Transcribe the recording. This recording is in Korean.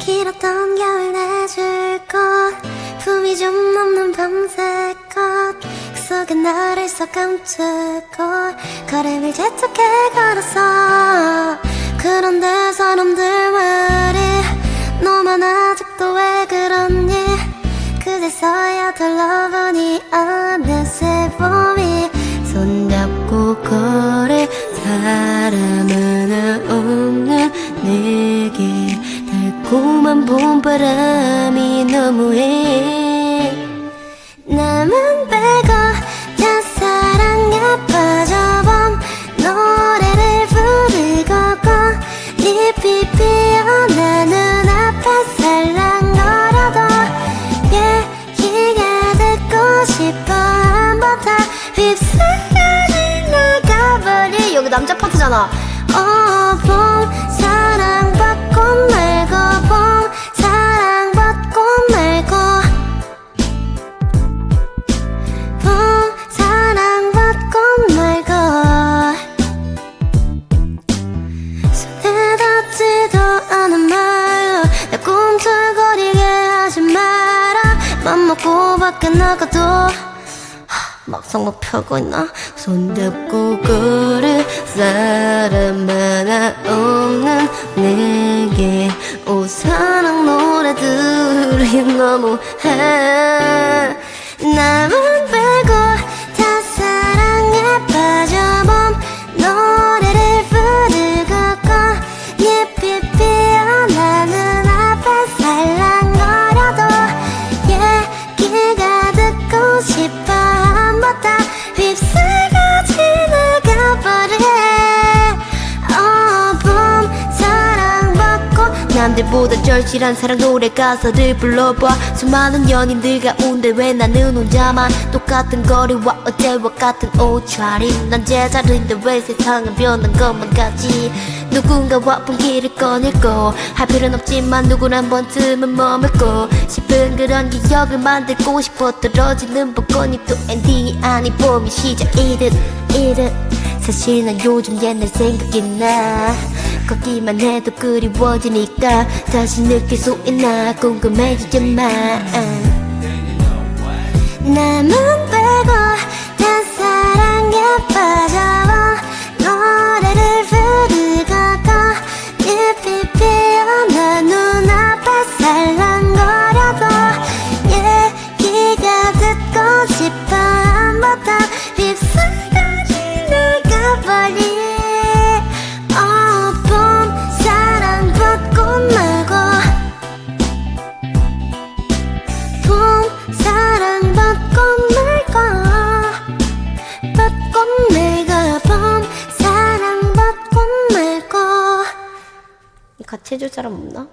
길었던 겨울 내줄 것 품이 좀 없는 밤새껏 그 속에 나를 써 감추고 걸음을 재촉해 걸었어 그런데 사람들 말이 너만 아직도 왜 그러니? 그제서야 돌아보니 어느새 봄 달콤한 봄바람이 너무해. 나만 빼고 다 사랑에 빠져본 노래를 부르고 꽃잎이 피어나 눈앞에 살랑거려도 얘기가 듣고 싶어. 한번 다 휩쓸려진 나가버리 여기 남자 파트잖아 밖에 나가도 하, 막상 막 펴고 있나? 손잡고 걸을 사람 하나 없는 내게 오 사랑 노래들이 너무해. 나만 빼고 남들보다 절실한 사랑 노래 가사를 불러봐. 수많은 연인들 가운데 왜 나는 혼자만? 똑같은 거리와 어제와 같은 옷차림. 난 제자리인데 왜 세상은 변한 것만 같지 누군가와 분기를 꺼내고 할 필요는 없지만 누구나 한 번쯤은 머물고 싶은 그런 기억을 만들고 싶어 떨어지는 벚꽃이 또 엔딩이 아닌 봄이 시작이듯 이듯 사실 난 요즘 옛날 생각이 나 걷기만 해도 그리워지니까 다시 느낄 수 있나 궁금해지지 마 나만 같이 해줄 사람 없나?